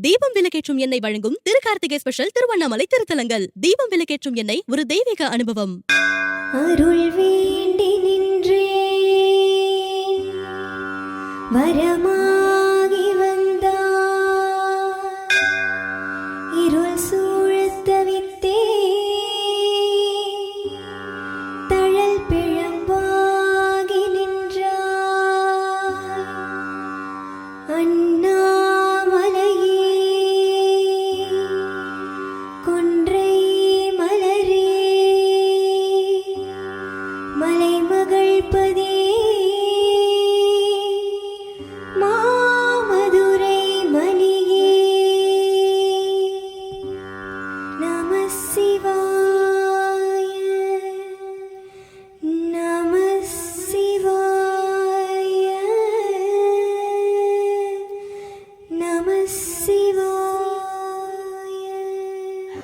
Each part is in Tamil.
தீபம் விலக்கேற்றும் எண்ணெய் வழங்கும் திருக்கார்த்திகை ஸ்பெஷல் திருவண்ணாமலை திருத்தலங்கள். தீபம் விலக்கேற்றும் எண்ணெய் ஒரு தெய்வீக அனுபவம். அருள் வேண்டி நின்றே வரமா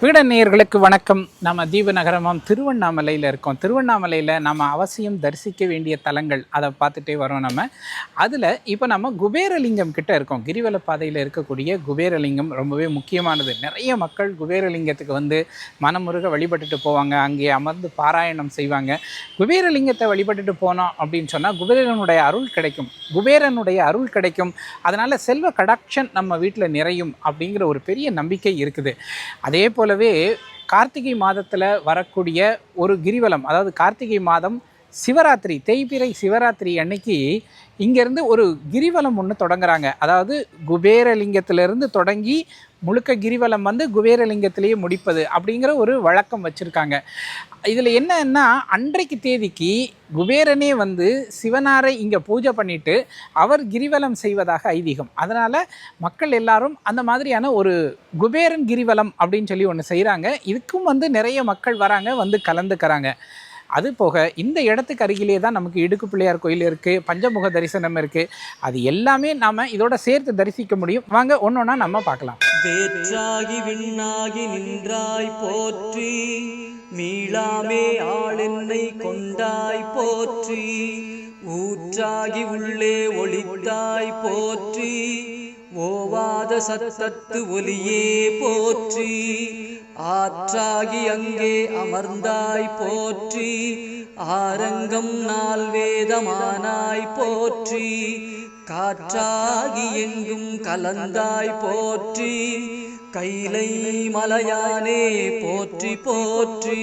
பீட நேயர்களுக்கு வணக்கம். நம்ம தீபநகரமாம் திருவண்ணாமலையில் இருக்கோம். திருவண்ணாமலையில் நம்ம அவசியம் தரிசிக்க வேண்டிய தலங்கள் அதை பார்த்துட்டே வரோம் நம்ம. அதில் இப்போ நம்ம குபேரலிங்கம் கிட்ட இருக்கோம். கிரிவல பாதையில் இருக்கக்கூடிய குபேரலிங்கம் ரொம்பவே முக்கியமானது. நிறைய மக்கள் குபேரலிங்கத்துக்கு வந்து மனமுருக வழிபட்டுட்டு போவாங்க. அங்கே அமர்ந்து பாராயணம் செய்வாங்க. குபேரலிங்கத்தை வழிபட்டுட்டு போனோம் அப்படின்னு சொன்னால் குபேரனுடைய அருள் கிடைக்கும். குபேரனுடைய அருள் கிடைக்கும். அதனால் செல்வ கடாட்சன் நம்ம வீட்டில் நிறையும் அப்படிங்கிற ஒரு பெரிய நம்பிக்கை இருக்குது. அதே போல் போலவே கார்த்திகை மாதத்தில் வரக்கூடிய ஒரு கிரிவலம் அதாவது கார்த்திகை மாதம் சிவராத்திரி தேய்பிறை சிவராத்திரி அன்னைக்கு இங்கேருந்து ஒரு கிரிவலம் ஒன்று தொடங்குறாங்க. அதாவது குபேரலிங்கத்திலிருந்து தொடங்கி முழுக்க கிரிவலம் வந்து குபேரலிங்கத்திலேயே முடிப்பது அப்படிங்கிற ஒரு வழக்கம் வச்சுருக்காங்க. இதில் என்னன்னா அன்றைக்கு தேதிக்கு குபேரனே வந்து சிவனாரை இங்கே பூஜை பண்ணிட்டு அவர் கிரிவலம் செய்வதாக ஐதீகம். அதனால் மக்கள் எல்லாரும் அந்த மாதிரியான ஒரு குபேரன் கிரிவலம் அப்படின்னு சொல்லி ஒன்று செய்கிறாங்க இதுக்கும் வந்து நிறைய மக்கள் வராங்க வந்து கலந்துக்கிறாங்க. அது போக இந்த இடத்துக்கு அருகிலே தான் நமக்கு இடுக்கு பிள்ளையார் கோயில் இருக்குது பஞ்சமுக தரிசனம் இருக்குது அது எல்லாமே நாம் இதோட சேர்த்து தரிசிக்க முடியும். வாங்க ஒன்றா நம்ம பார்க்கலாம். வேற்றாகி விண்ணாகி நின்றாய் போற்றி மீளாமே ஆளென்னை கொண்டாய் போற்றி ஊற்றாகி உள்ளே ஒளித்தாய் போற்றி ஓவாத சத்தத்து ஒலியே போற்றி ஆற்றாகி அங்கே அமர்ந்தாய் போற்றி ஆரங்கம் நாள் வேதமானாய் போற்றி காற்றாகி எங்கும் கலந்தாய் போற்றி கைலை மலையானே போற்றி போற்றி.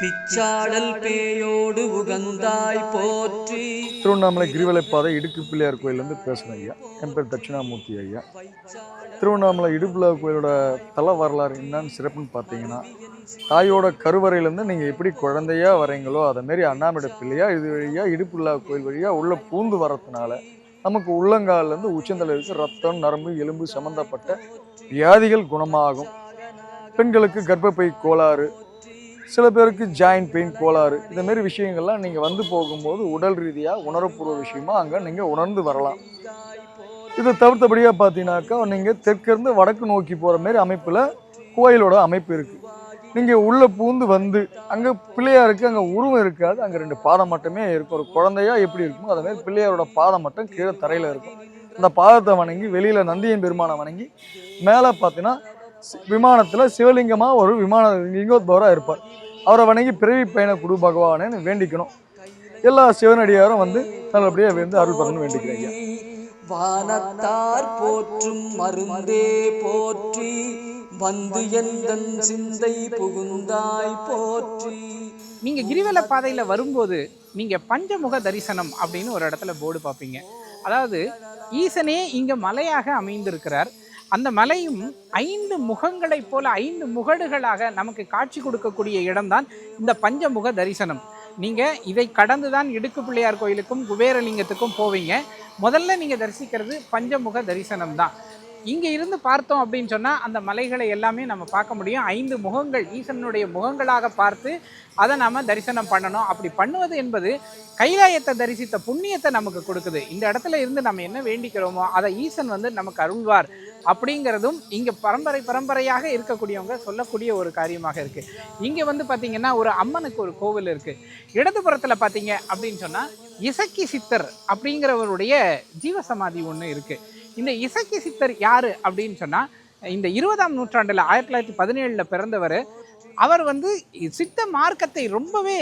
பிச்சாடல் பேயோடு உகந்தாய் போற்றி. திருவண்ணாமலை கிரிவலைப்பாதை இடுக்கு பிள்ளையார் கோயிலேருந்து பேசுகிறேன் ஐயா. என் பேர் தட்சிணாமூர்த்தி ஐயா. திருவண்ணாமலை இடுப்பிள்ளையார் கோயிலோட தல வரலாறு என்னன்னு சிறப்புன்னு பார்த்தீங்கன்னா தாயோட கருவறையிலேருந்து நீங்கள் எப்படி குழந்தையா வரீங்களோ அதேமாரி அண்ணாமலை பிள்ளையா இது வழியாக இடுப்புள்ளார் கோயில் வழியாக உள்ளே பூந்து வரதுனால நமக்கு உள்ளங்கால்லேருந்து உச்சந்தலை இருக்கு ரத்தம் நரம்பு எலும்பு சம்மந்தப்பட்ட வியாதிகள் குணமாகும். பெண்களுக்கு கர்ப்பப்பை கோளாறு சில பேருக்கு ஜாயின்ட் பெயின் கோளாறு இதுமாரி விஷயங்கள்லாம் நீங்கள் வந்து போகும்போது உடல் ரீதியாக உணரப்பூர்வ விஷயமா அங்கே நீங்கள் உணர்ந்து வரலாம். இதை தவிர்த்தபடியாக பார்த்தீங்கன்னாக்கா நீங்கள் தெற்கிருந்து வடக்கு நோக்கி போகிற மாதிரி அமைப்பில் கோயிலோட அமைப்பு இருக்குது நீங்கள் உள்ளே பூந்து வந்து அங்கே பிள்ளையாருக்கு அங்கே உருவம் இருக்காது அங்கே ரெண்டு பாதம் மட்டுமே இருக்கும். ஒரு குழந்தையா எப்படி இருக்குமோ அதேமாதிரி பிள்ளையாரோட பாதம் மட்டும் கீழே தரையில் இருக்கும். அந்த பாதத்தை வணங்கி வெளியில் நந்தியின் பெருமானை வணங்கி மேலே பார்த்தீங்கன்னா விமானத்தில் சிவலிங்கமாக ஒரு விமான லிங்கோத்பவராக இருப்பார். அவரை வணங்கி பிறவி பயண குரு பகவானேன்னு வேண்டிக்கணும். எல்லா சிவனடியாரும் வந்து நல்லபடியாக வந்து அருள் பண்ணணும்னு வேண்டிக்கிறேன் வானத்தார் போற்றும் மருந்தே போற்றி வந்து எந்தன் சிந்தை புகுந்தாய் போற்றி. நீங்க கிரிவல பாதையில வரும்போது நீங்கள் பஞ்சமுக தரிசனம் அப்படின்னு ஒரு இடத்துல போர்டு பார்ப்பீங்க. அதாவது ஈசனே இங்கே மலையாக அமைந்திருக்கிறார். அந்த மலையும் ஐந்து முகங்களைப் போல ஐந்து முகடுகளாக நமக்கு காட்சி கொடுக்கக்கூடிய இடம்தான் இந்த பஞ்சமுக தரிசனம். நீங்கள் இதை கடந்து தான் இடுக்கு பிள்ளையார் கோயிலுக்கும் குபேரலிங்கத்துக்கும் போவீங்க. முதல்ல நீங்கள் தரிசிக்கிறது பஞ்சமுக தரிசனம் தான் இங்கே இருந்து பார்த்தோம் அப்படின்னு சொன்னால் அந்த மலைகளை எல்லாமே நம்ம பார்க்க முடியும். ஐந்து முகங்கள் ஈசனுடைய முகங்களாக பார்த்து அதை நாம் தரிசனம் பண்ணணும். அப்படி பண்ணுவது என்பது கைலாயத்தை தரிசித்த புண்ணியத்தை நமக்கு கொடுக்குது. இந்த இடத்துல இருந்து நம்ம என்ன வேண்டிக்கிறோமோ அதை ஈசன் வந்து நமக்கு அருள்வார் அப்படிங்கிறதும் இங்கே பரம்பரை பரம்பரையாக இருக்கக்கூடியவங்க சொல்லக்கூடிய ஒரு காரியமாக இருக்குது இங்கே வந்து பார்த்திங்கன்னா ஒரு அம்மனுக்கு ஒரு கோவில் இருக்குது இடதுபுறத்தில் பார்த்தீங்க அப்படின்னு சொன்னால் இசக்கி சித்தர் அப்படிங்கிறவருடைய ஜீவசமாதி ஒன்று இருக்குது இந்த இசக்கி சித்தர் யார் அப்படின்னு சொன்னால் இந்த இருபதாம் நூற்றாண்டில் ஆயிரத்தி தொள்ளாயிரத்தி பதினேழில் பிறந்தவர். அவர் வந்து சித்த மார்க்கத்தை ரொம்பவே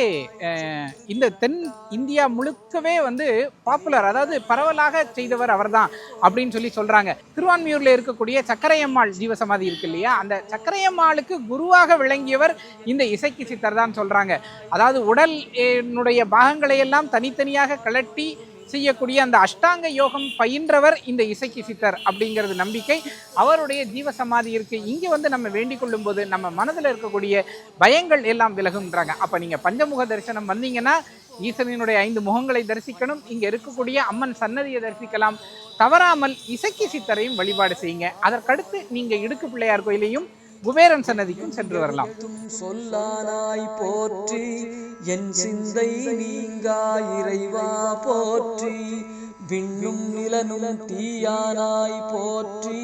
இந்த தென் இந்தியா முழுக்கவே வந்து பாப்புலர் அதாவது பரவலாக செய்தவர் அவர்தான் அப்படின்னு சொல்லி சொல்கிறாங்க திருவான்மியூரில் இருக்கக்கூடிய சக்கரையம்மாள் ஜீவசமாதி இருக்கு இல்லையா? அந்த சக்கரையம்மாளுக்கு குருவாக விளங்கியவர் இந்த இசைக்கு சித்தர் தான் சொல்கிறாங்க அதாவது உடல் என்னுடைய பாகங்களை எல்லாம் தனித்தனியாக கலட்டி செய்யக்கூடிய அந்த அஷ்டாங்க யோகம் பயின்றவர் இந்த இசைக்கு சித்தர் அப்படிங்கிறது நம்பிக்கை. அவருடைய ஜீவசமாதி இருக்கு. இங்க வந்து நம்ம வேண்டிக் கொள்ளும் போது நம்ம மனதில் இருக்கக்கூடிய பயங்கள் எல்லாம் விலகும்ன்றாங்க. அப்ப நீங்க பஞ்சமுக தரிசனம் வந்தீங்கன்னா ஈசனினுடைய ஐந்து முகங்களை தரிசிக்கணும். இங்க இருக்கக்கூடிய அம்மன் சன்னதியை தரிசிக்கலாம். தவறாமல் இசைக்கு சித்தரையும் வழிபாடு செய்யுங்க. அதற்கடுத்து நீங்க இடுக்கு பிள்ளையார் கோயிலையும் குபேரன் சன்னதிக்கும் சென்று வரலாம். சொல்லானாய் போற்றி என் சிந்தை நீங்கா இறைவா போற்றி விண்ணும் நிலனும் தீயானாய் போற்றி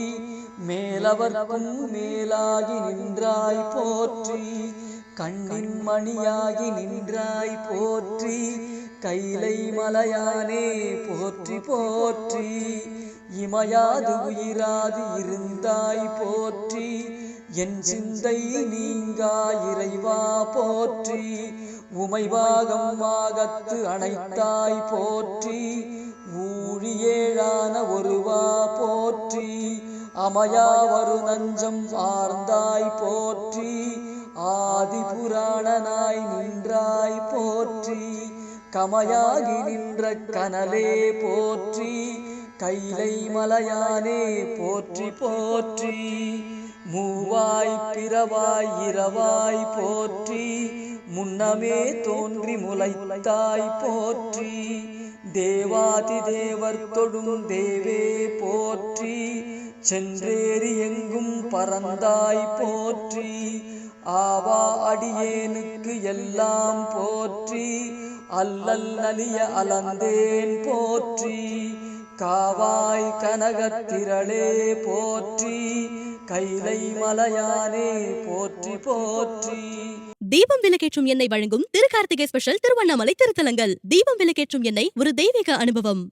மேலவர்க்கும் மேலாகி நின்றாய் போற்றி கண்ணின் மணியாகி நின்றாய் போற்றி கைலை மலையானே போற்றி போற்றி இமையாது உயிராது இருந்தாய் போற்றி என் சிந்தை நீங்கா இறைவா போற்றி உமைவாகம் வாகத்து அனைத்தாய் போற்றி ஊழியேழான ஒருவா போற்றி அமையாவரு நஞ்சம் ஆர்ந்தாய் போற்றி ஆதி புராணனாய் நின்றாய் போற்றி கமையாகி நின்ற கனலே போற்றி கைலை மலையானே போற்றி போற்றி. மூவாய் பிறவாய் இரவாய் போற்றி முன்னமே தோன்றி முளைத்தாய் போற்றி தேவாதி தேவர் தொடும் தேவே போற்றி சென்றேறி எங்கும் பறந்தாய் போற்றி ஆவா அடியேனுக்கு எல்லாம் போற்றி அல்லல் நலிய அலந்தேன் போற்றி காவாய் கனகத்திரளே போற்றி கைலை மலையானே போற்றி போற்றி. தீபம் விளக்கேற்றும் எண்ணெய் வழங்கும் திருக்கார்த்திகை ஸ்பெஷல் திருவண்ணாமலை திருத்தலங்கள். தீபம் விளக்கேற்றும் எண்ணெய் ஒரு தெய்வீக அனுபவம்.